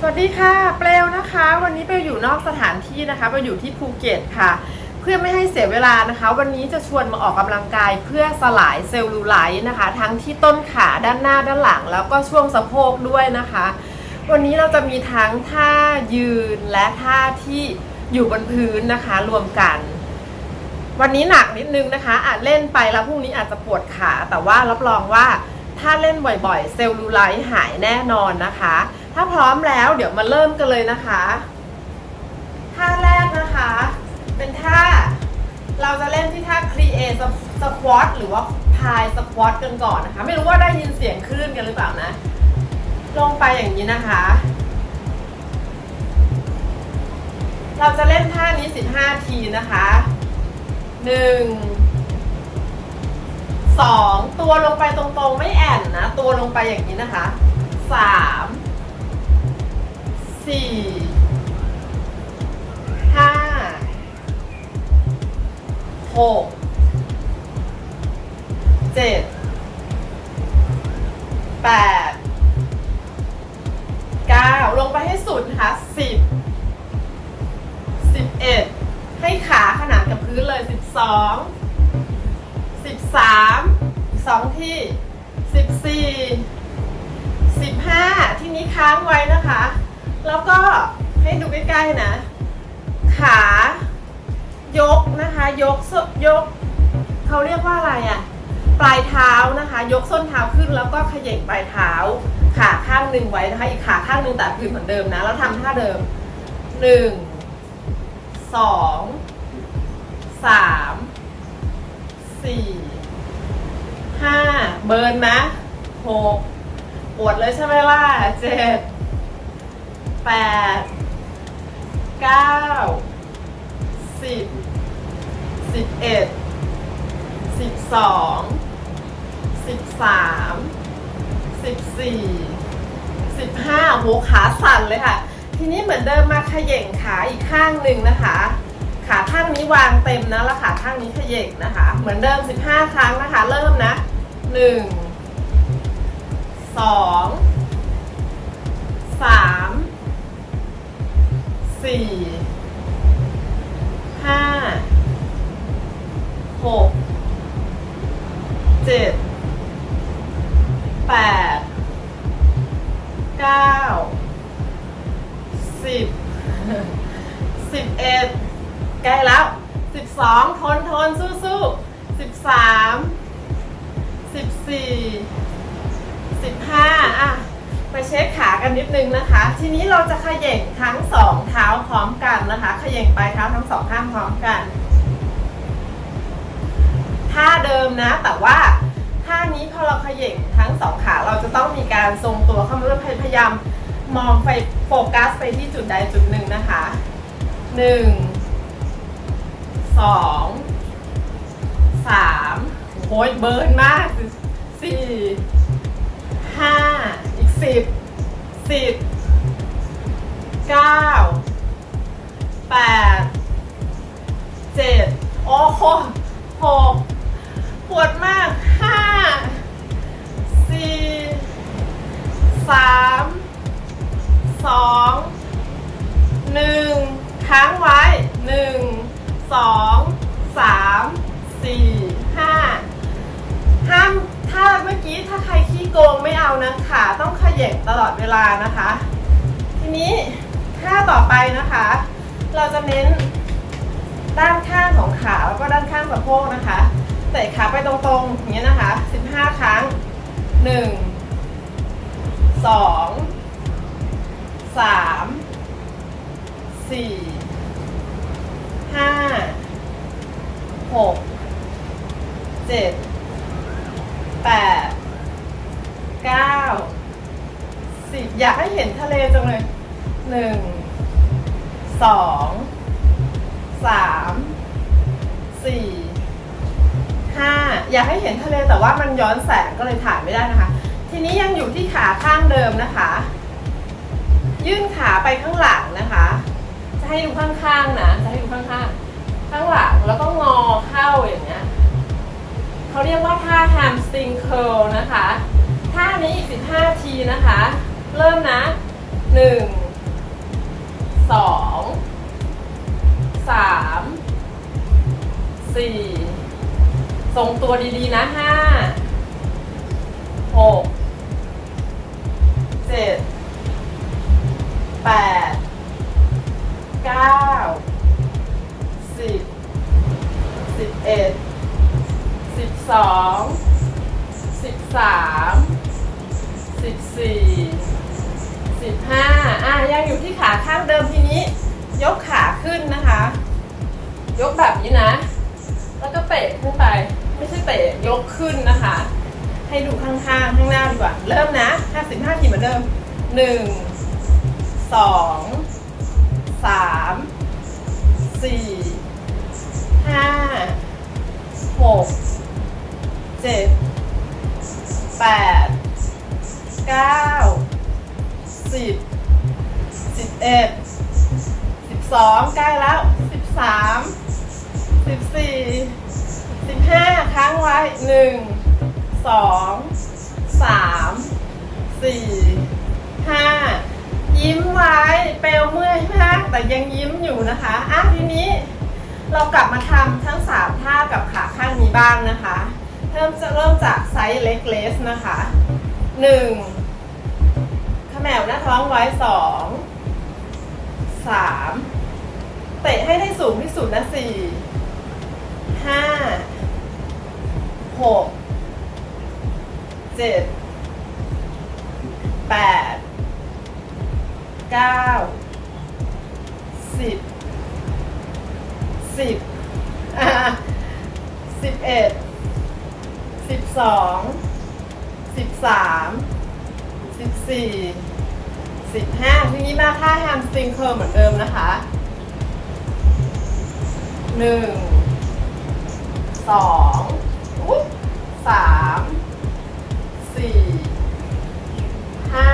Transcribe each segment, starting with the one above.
สวัสดีค่ะเปลวนะคะ วันนี้เปลวอยู่นอกสถานที่นะคะเปลวอยู่ที่ภูเก็ตค่ะ เพื่อไม่ให้เสียเวลานะคะ วันนี้จะชวนมาออกกำลังกายเพื่อสลายเซลลูไลท์นะคะ ทั้งที่ต้นขาด้านหน้าด้านหลัง แล้วก็ช่วงสะโพกด้วยนะคะ วันนี้เราจะมีทั้งท่ายืนและท่าที่อยู่บนพื้นนะคะรวมกัน วันนี้หนักนิดนึงนะคะ อาจเล่นไปแล้วพรุ่งนี้อาจจะปวดขาแต่ว่ารับรองว่า ถ้าเล่นบ่อยๆ เซลลูไลท์หายแน่นอนนะคะ ถ้าพร้อมแล้วเดี๋ยวมาเริ่มกันเลยนะคะท่าแรกนะคะ เป็นท่าเราจะเล่นที่ท่า create squat หรือว่า pie squat กันก่อนนะคะ ไม่รู้ว่าได้ยินเสียงคลื่นกันหรือเปล่านะ ลงไปอย่างนี้นะคะ เราจะเล่นท่านี้ 15 ทีนะคะหนึ่ง สองตัวลงไปตรงๆไม่แอนนะ ตัวลงไปอย่างนี้นะคะสามสี่ห้าหกเจ็ดแปดเก้าลงไปให้สุดนะคะสิบสิบเอ็ดให้ขาขนานกับพื้นเลยสิบสอง สิบสามสองที่สิบสี่สิบห้าที่นี้ค้างไว้นะคะ แล้วก็ให้ดูใกล้ๆนะ ขายกนะคะ ยกสยกเขาเรียกว่าอะไรอะ่ะปลายเท้านะคะ ยกส้นเท้าขึ้นแล้วก็ขย่งปลายเท้า ขาข้างหนึ่งไว้นะคะ อีกขาข้างหนึ่งแต่พื้นเหมือนเดิมนะ แล้วทำท่าเดิมหนึ่งสองสาม สี่ห้าเบิร์นนะหกปวดเลยใช่ไหมล่ะเจ็ดแปดเก้าสิบสิบเอ็ดสิบสองสิบสามสิบสี่สิบห้าโหขาสั่นเลยค่ะ ทีนี้เหมือนเดิมมาขย่งขาอีกข้างหนึ่งนะคะ ขาข้างนี้วางเต็มนะแล้วขาข้างนี้เขย่งนะคะ เหมือนเดิม 15 ครั้งนะคะ เริ่มนะ 1 2 3 4 5 6 7 8 9สิบสิบเอ็ด ใกล้แล้วสิบสองทนทนสู้สู้สิบสามสิบสี่สิบห้าอะ ไปเช็คขากันนิดนึงนะคะ ทีนี้เราจะขย่งทั้งสองเท้าพร้อมกันนะคะขย่งปลายเท้าทั้งสองข้างพร้อมกันท่าเดิมนะ แต่ว่าท่านี้พอเราขย่งทั้งสองขาเราจะต้องมีการทรงตัวเข้ามาด้วยพยายามมองไปโฟกัสไปที่จุดใดจุดหนึ่งนะคะหนึ่ง สองสามโอ้ยเบิร์นมากสี่ห้าอีกสิบสิบเก้าแปดเจ็ดโอ้โหหกปวดมากห้าสี่สามสองหนึ่งค้างไว้หนึ่ง สองสามสี่ห้าห้ามถ้าเมื่อกี้ถ้าใครขี้โกงไม่เอานะขาต้องขยับตลอดเวลานะคะ ทีนี้ท่าต่อไปนะคะ เราจะเน้นด้านข้างของขาแล้วก็ด้านข้างสะโพกนะคะเตะขาไปตรงๆอย่างนี้ยนะคะ 15 ครั้ง 1 2สามสี่ ห้าหกเจ็ดแปดเก้าสิบอยากให้เห็นทะเลจังเลยหนึ่งสองสามสี่ห้าอยากให้เห็นทะเลแต่ว่ามันย้อนแสงก็เลยถ่ายไม่ได้นะคะ ทีนี้ยังอยู่ที่ขาข้างเดิมนะคะ ยื่นขาไปข้างหลังนะคะจะ ให้ดูข้างๆนะจะให้ดูข้างๆ ข้างหลังแล้วก็งอเข้าอย่างเงี้ยเขาเรียกว่าท่า hamstring curl นะคะ ท่านี้อีก15 ทีนะคะ เริ่มนะ 1 2 3 4 ทรงตัวดีๆนะ 5 6 7 12 13 14 15อะยังอยู่ที่ขาข้างเดิมทีนี้ ยกขาขึ้นนะคะ ยกแบบนี้นะ แล้วก็เตะขึ้นไป ไม่ใช่เตะยกขึ้นนะคะ ให้ดูข้างๆ ข้างหน้าดีกว่า เริ่มนะ55ทีเหมือนเดิม เจ็ดแปดเก้าสิบสิบเอ็ดสิบสองใกล้แล้วสิบสามสิบสี่สิบห้าค้างไว้หนึ่งสองสามสี่ห้ายิ้มไว้เปลวเมื่อยมากแต่ยังยิ้มอยู่นะคะอะทีนี้เรากลับมาทำทั้งสามท่ากับขาข้างนี้บ้างนะคะ เริ่มจะเริ่มจากไซส์เล็กเลสนะคะ1ขมวหน้าท้องไว้2 3เตะให้ได้สูงที่สุดนะ4 5 6 7 8 9 10สิบอ่าสิบเอ็ด สิบสองสิบสามสิบสี่สิบห้าทีนี้มาท่าแฮมสตริงเคิร์เหมือนเดิมนะคะหนึ่งสองอุ๊บสามสี่ห้า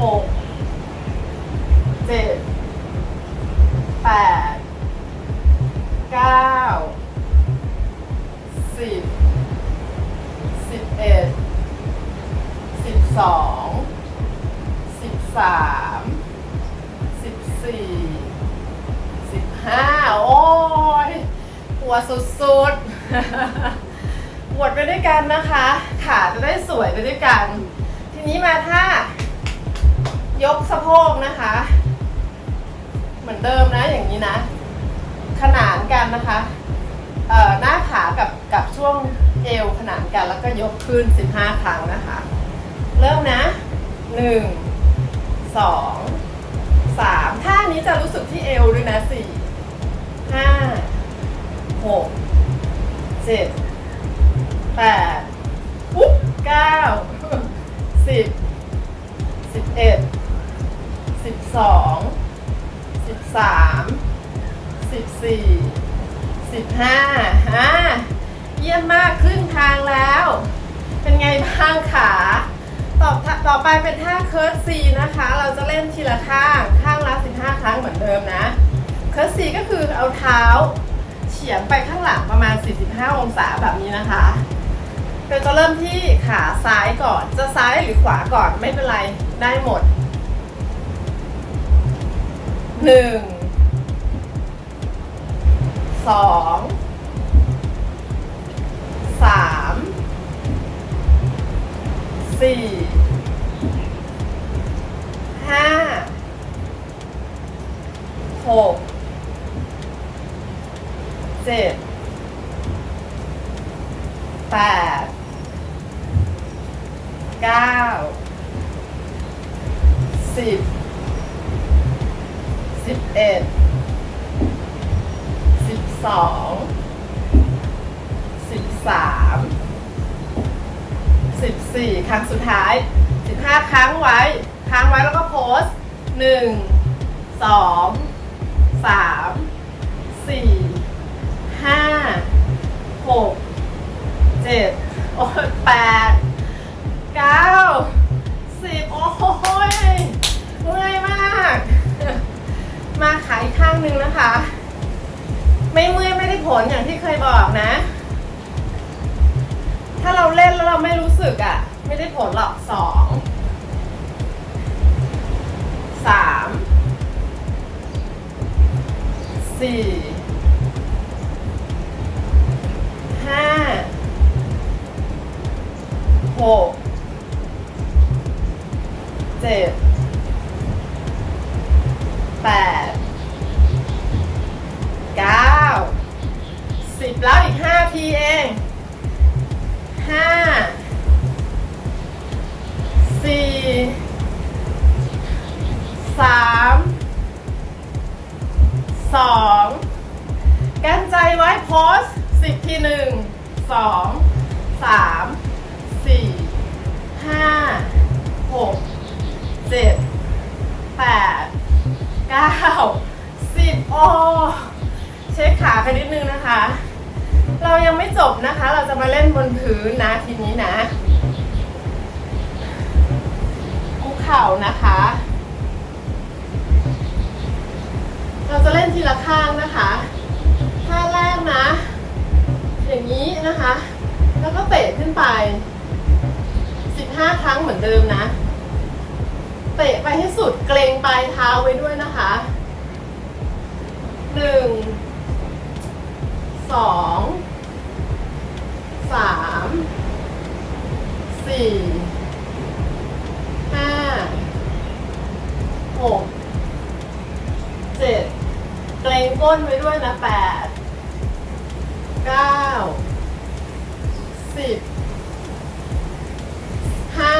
หกเจ็ดแปดเก้า สิบสิบเอ็ดสิบสองสิบสามสิบสี่สิบห้าโอ้ยปวดสุดๆปวดไปด้วยกันนะคะ ขาจะได้สวยไปด้วยกัน ทีนี้มาถ้ายกสะโพกนะคะ เหมือนเดิมนะอย่างนี้นะ ขนานกันนะคะ เอ่อหน้าขากับกับช่วงเอวขนานกันแล้วก็ยกขึ้น 15 ครั้งนะคะ เริ่มนะ 1 2 3ท่านี้จะรู้สึกที่เอวด้วยนะ 4 5 6 7 8ปุ๊บ9 10 11 12สิบ สามสิบห้าอ่าเยี่ยมมากครึ่งทางแล้ว เป็นไงบ้างขาต่อต่อไปเป็นท่าเคิร์ดซีนะคะ เราจะเล่นทีละข้างข้างละ15 ครั้งเหมือนเดิมนะเคิร์ดซีก็คือเอาเท้าเฉียงไปข้างหลังประมาณ 45 องศาแบบนี้นะคะเราจะเริ่มที่ขาซ้ายก่อน จะซ้ายหรือขวาก่อนไม่เป็นไรได้หมดหนึ่ง สองสามสี่ห้าหกเจ็ดแปดเก้าสิบสิบเอ็ด สองสิบสามสิบสี่ครั้งสุดท้ายสิบห้าครั้งไว้ ค้างไว้แล้วก็โพสหนึ่งสองสามสี่ห้าหกเจ็ดโอ้ยแปดเก้าสิบโอ้ยเมื่อยมาก มาขายข้างหนึ่งนะคะ ไม่เมื่อยไม่ได้ผลอย่างที่เคยบอกนะ ถ้าเราเล่นแล้วเราไม่รู้สึกอะ่ะ ไม่ได้ผลหรอกสองสามสี่ ใจไว้โพสสิบทีหนึ่งสองสามสี่ห้าหกเจ็ดแปดเก้าสิบโอเช็คขากันนิดนึงนะคะ เรายังไม่จบนะคะ เราจะมาเล่นบนพื้นนะทีนี้นะคุกเข่านะคะ เราจะเล่นทีละข้างนะคะ ท่าแรกนะ อย่างนี้นะคะ แล้วก็เตะขึ้นไป 15 ครั้งเหมือนเดิมนะ เตะไปให้สุดเกรงปลายเท้าไว้ด้วยนะคะหนึ่งสองสามสี่ห้าหกเจ็ดเกรงก้นไว้ด้วยนะแปด เก้าสิบห้า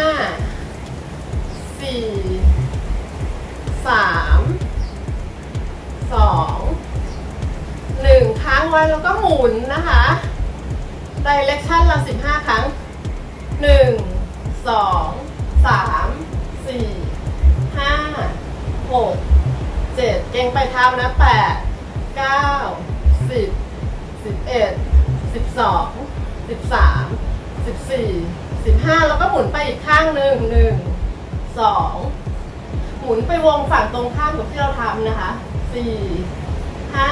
สี่สามสองหนึ่งครั้งไว้แล้วก็หมุนนะคะดิเรกชันละสิบห้าครั้งหนึ่งสองสามสี่ห้าหกเจ็ดเก่งไปเท้านะแปดเก้าสิบสิบ เอ็ดสิบสองสิบสามสิบสี่สิบห้าแล้วก็หมุนไปอีกข้างหนึ่งหนึ่งสองหมุนไปวงฝั่งตรงข้ามกับที่เราทำนะคะสี่ห้า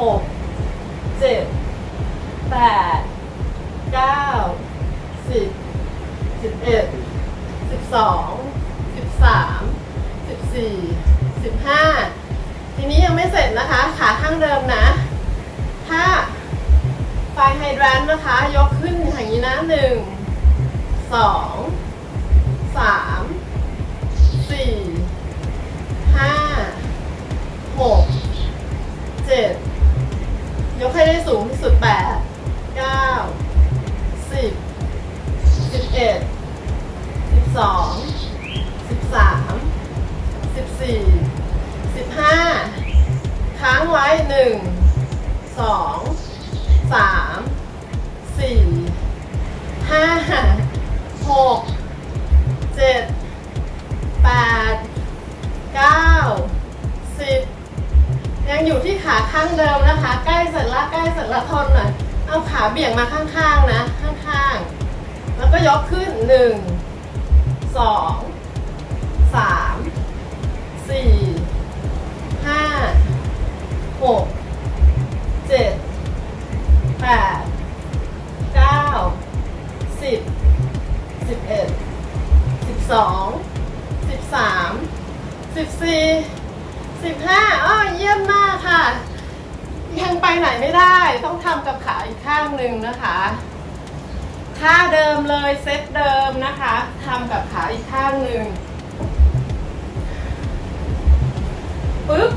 หกเจ็ดแปดเก้าสิบสิบเอ็ดสิบสองสิบสามสิบสี่สิบห้าทีนี้ยังไม่เสร็จนะคะ ขาข้างเดิมนะ ถ้าไฟไฮดรันนะคะ ยกขึ้นอย่างนี้นะหนึ่งสองสามสี่ห้าหกเจ็ดยกให้ได้สูงที่สุดแปด สองสามสี่ห้าหกเจ็ดแปดเก้าสิบสิบเอ็ดสิบสองสิบสามสิบสี่สิบห้าอ้อเยี่ยมมากค่ะ ยังไปไหนไม่ได้ต้องทำกับขาอีกข้างหนึ่งนะคะ ท่าเดิมเลยเซตเดิมนะคะทำกับขาอีกข้างหนึ่งปึ๊บ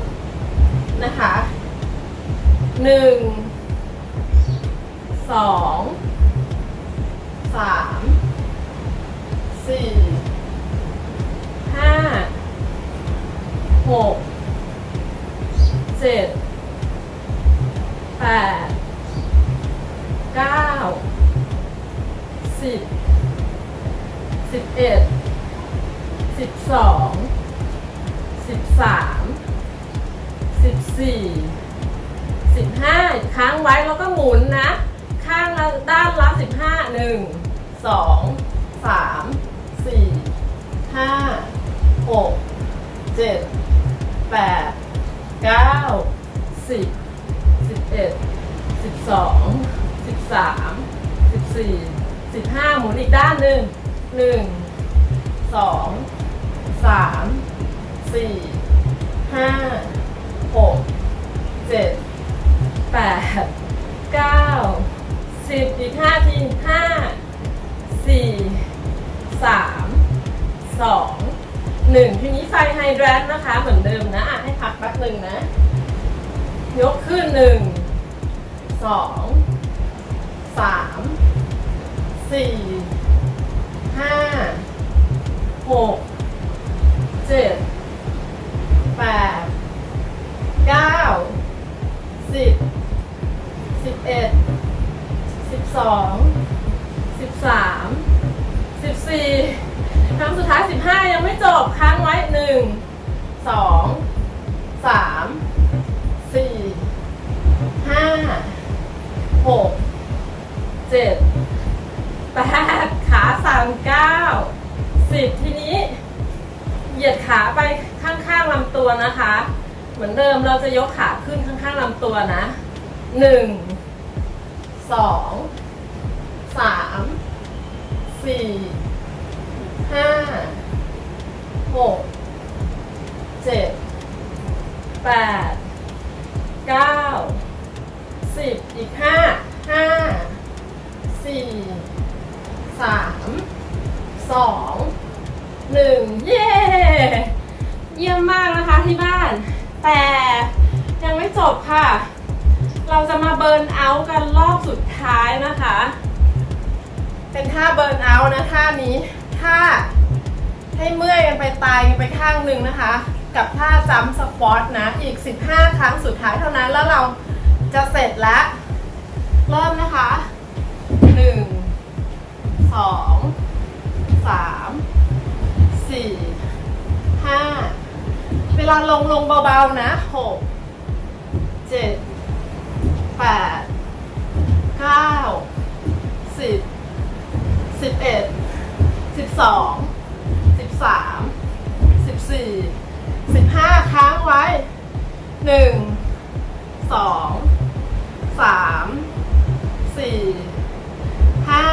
นะคะหนึ่งสองสามสี่ห้าหกเจ็ดแปดเก้า สิบสิบเอ็ดสิบสองสิบสามสิบสี่สิบห้าค้างไว้แล้วก็หมุนนะ ข้างละด้านละสิบห้าหนึ่งสองสามสี่ห้าหกเจ็ดแปดเก้าสิบสิบเอ็ดสิบสองสิบสามสิบสี่ สิบห้าหมุนอีกด้านหนึ่งหนึ่งสองสามสี่ห้าหกเจ็ดแปดเก้าสิบอีกห้าทีห้าสี่สามสองหนึ่งทีนี้ไฟไฮแดรนนะคะเหมือนเดิมนะอะให้พักแป๊บหนึ่งนะ ยกขึ้นหนึ่งสองสาม สี่ห้าหกเจ็ดแปดเก้าสิบสิบเอ็ดสิบสองสิบสามสิบสี่ครั้งสุดท้ายสิบห้ายังไม่จบค้างไว้หนึ่งสองสามสี่ห้าหกเจ็ด ตัวนะคะ เหมือนเดิมเราจะยกขาขึ้นข้างๆลำตัวนะหนึ่งสองสามสี่ห้าหกเจ็ดแปดเก้าสิบอีกห้าห้าสี่สามสองหนึ่งเย้ เยี่ยมมากนะคะที่บ้าน แต่ยังไม่จบค่ะ เราจะมาเบิร์นเอาท์กันรอบสุดท้ายนะคะ เป็นท่าเบิร์นเอาท์นะท่านี้ท่าให้เมื่อยกันไปตายกันไปข้างหนึ่งนะคะ กับท่าจัมสควอตนะ อีก 15 ครั้งสุดท้ายเท่านั้นแล้วเราจะเสร็จแล้ว เริ่มนะคะ 1 2 3 4 ลาลงลงเบาๆนะหกเจ็ดแปดเก้าสิบสิบเอ็ดสิบสองสิบสามสิบสี่สิบห้าค้างไว้หนึ่งสองสามสี่ห้า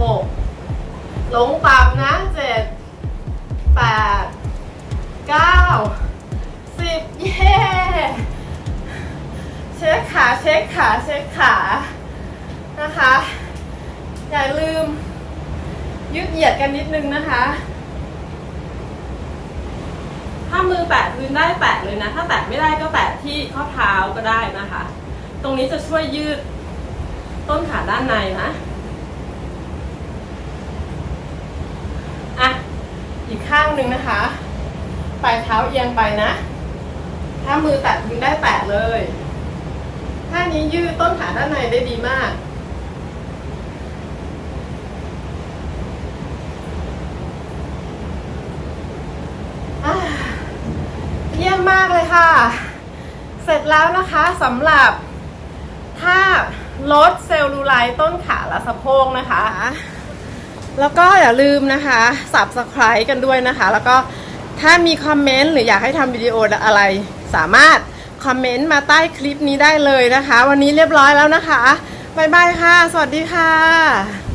หกลงต่ำนะเจ็ดแปด เก้าสิบเย้เช็คขาเช็คขาเช็คขานะคะ อย่าลืม ยืดเหยียดกันนิดนึงนะคะ ถ้ามือแตะพื้นได้แตะเลยนะ ถ้าแตะไม่ได้ก็แตะที่ข้อเท้าก็ได้นะคะ ตรงนี้จะช่วยยืดต้นขาด้านในนะอะอีกข้างหนึ่งนะคะ ปลายเท้าเอียงไปนะ ถ้ามือแตะมือได้แตะเลยท่านี้ยืดต้นขาด้านในได้ดีมาก เยี่ยมมากเลยค่ะ เสร็จแล้วนะคะสำหรับท่าลดเซลลูไลท์ต้นขาและสะโพกนะคะ แล้วก็อย่าลืมนะคะ subscribe กันด้วยนะคะ แล้วก็ ถ้ามีคอมเมนต์หรืออยากให้ทำวิดีโออะไร สามารถคอมเมนต์มาใต้คลิปนี้ได้เลยนะคะ วันนี้เรียบร้อยแล้วนะคะบายบายค่ะ สวัสดีค่ะ